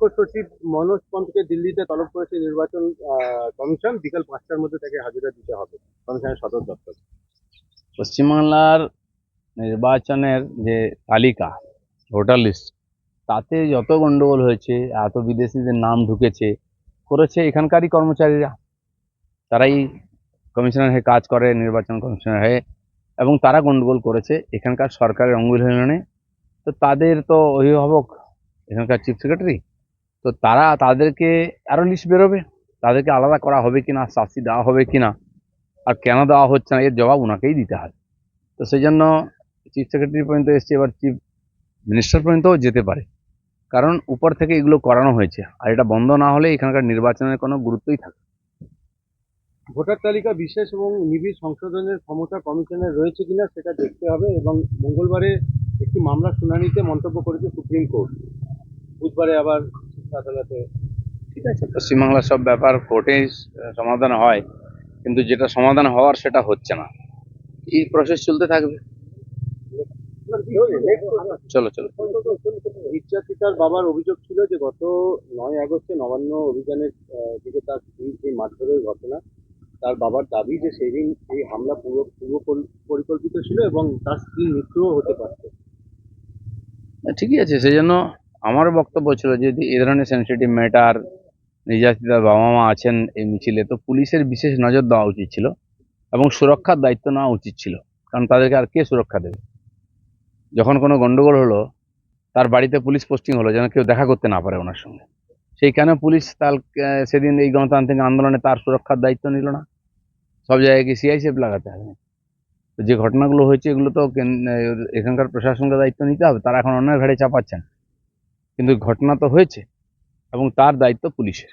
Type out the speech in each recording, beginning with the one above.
মুখ্য সচিব মনোজ পন্তকে দিল্লিতে তলব করেছে নির্বাচন কমিশন। বিকাল পাঁচটার মধ্যে তাকে হাজিরা দিতে হবে কমিশনের সদর দপ্তর। পশ্চিমবাংলার নির্বাচনের যে তালিকা, ভোটার লিস্ট, তাতে যত গন্ডগোল হয়েছে, এত বিদেশিদের নাম ঢুকেছে, করেছে এখানকারই কর্মচারীরা। তারাই কমিশনার হয়ে কাজ করে, নির্বাচন কমিশনের হয়ে, এবং তারা গন্ডগোল করেছে এখানকার সরকারের অঙ্গুল তো তাদের তো অভিভাবক, এখানকার চিফ সেক্রেটারি তো তারা তাদেরকে আরও লিস্ট বেরোবে। তাদেরকে আলাদা করা হবে কিনা, শাস্তি দেওয়া হবে কিনা, আর কেন দেওয়া হচ্ছে না, এর জবাব ওনাকেই দিতে হবে। তো সেই জন্য চিফ সেক্রেটারি পর্যন্ত এসছে, এবার চিফ মিনিস্টার পর্যন্তও যেতে পারে। কারণ উপর থেকে এগুলো করানো হয়েছে, আর এটা বন্ধ না হলে এখানকার নির্বাচনের কোনো গুরুত্বই থাকে ভোটার তালিকা বিশেষ এবং নিবিড় সংশোধনের ক্ষমতা কমিশনের রয়েছে কিনা সেটা দেখতে হবে এবং মঙ্গলবারে একটি মামলা শুনানিতে মন্তব্য করেছে সুপ্রিম কোর্ট। বুধবারে আবার আদালতে। ঠিক আছে। পশ্চিমবাংলার সব ব্যাপার কোর্টেই সমাধান হয় কিন্তু যেটা সমাধান হওয়ার সেটা হচ্ছে না। এই প্রসেস চলতে থাকবে? চলো চলো। নির্যাতিতার বাবার অভিযোগ ছিল যে গত নয় আগস্টে নবান্ন অভিযানের দিকে তার যে মারধরের ঘটনা তার বাবার দাবি যে সেদিন এই হামলা পূর্ব পূর্ব পরিকল্পিত ছিল এবং তার স্ত্রীর মৃত্যুও হতে পারত। ঠিকই আছে সেই জন্য আমার বক্তব্য ছিল যদি এ ধরনের সেন্সিটিভ ম্যাটার নির্যাতিতা বাবা মা আছেন এই মিছিলে, তো পুলিশের বিশেষ নজর দেওয়া উচিত ছিল এবং সুরক্ষার দায়িত্ব নেওয়া উচিত ছিল। কারণ তাদেরকে আর কে সুরক্ষা দেবে? যখন কোনো গন্ডগোল হলো, তার বাড়িতে পুলিশ পোস্টিং হলো, যেন কেউ দেখা করতে না পারে ওনার সঙ্গে। সেই কেন পুলিশ তার সেদিন এই গণতান্ত্রিক আন্দোলনে তার সুরক্ষার দায়িত্ব নিল না। সব জায়গায় সিআইসিএফ লাগাতে হবে। তো যে ঘটনাগুলো হয়েছে, এগুলো তো এখানকার প্রশাসনকে দায়িত্ব নিতে হবে। তারা এখন অন্যের ঘাড়ে চাপাচ্ছেন। কিন্তু ঘটনা তো হয়েছে এবং তার দায়িত্ব পুলিশের।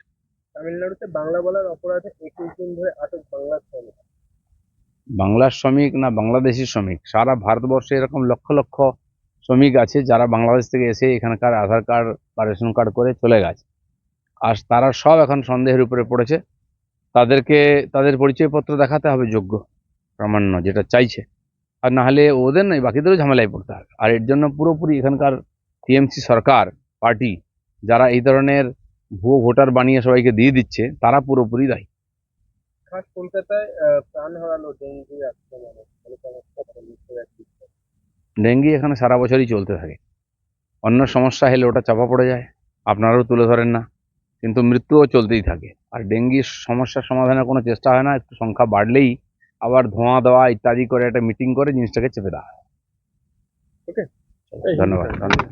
তামিলনাড়ুতে বাংলা বলার অপরাধে একুশ দিন ধরে আটক বাংলা শ্রমিক। বাংলার শ্রমিক না বাংলাদেশি শ্রমিক? সারা ভারতবর্ষে এরকম লক্ষ লক্ষ শ্রমিক আছে যারা বাংলাদেশ থেকে এসে এখানকার আধার কার্ড বা রেশন কার্ড করে চলে গেছে। আর তারা সব এখন সন্দেহের উপরে পড়েছে। তাদেরকে তাদের পরিচয়পত্র দেখাতে হবে যোগ্য প্রামাণ্য যেটা চাইছে। আর না হলে ওদের নয় বাকিদেরও ঝামেলায় পড়তে হবে। আর এর জন্য পুরোপুরি এখানকার টিএমসি সরকার পার্টি যারা এই ধরনের ভুয়ো ভোটার বানিয়ে সবাইকে দিয়ে দিচ্ছে তারা পুরোপুরি দায়ী। খাস কলকাতায় প্রাণ হারালো ডেঙ্গি আক্রমণে। ডেঙ্গি এখানে সারা বছরই চলতে থাকে। অন্য সমস্যা হলে ওটা চাপা পড়ে যায় আপনারাও তুলে ধরেন না। কিন্তু মৃত্যুও চলতেই থাকে। আর ডেঙ্গির সমস্যার সমাধানের কোনো চেষ্টা হয় না একটু সংখ্যা বাড়লেই আবার ধোঁয়া দেওয়া ইত্যাদি করে একটা মিটিং করে জিনিসটাকে চেপে দেওয়া হয়। ওকে ধন্যবাদ। ধন্যবাদ।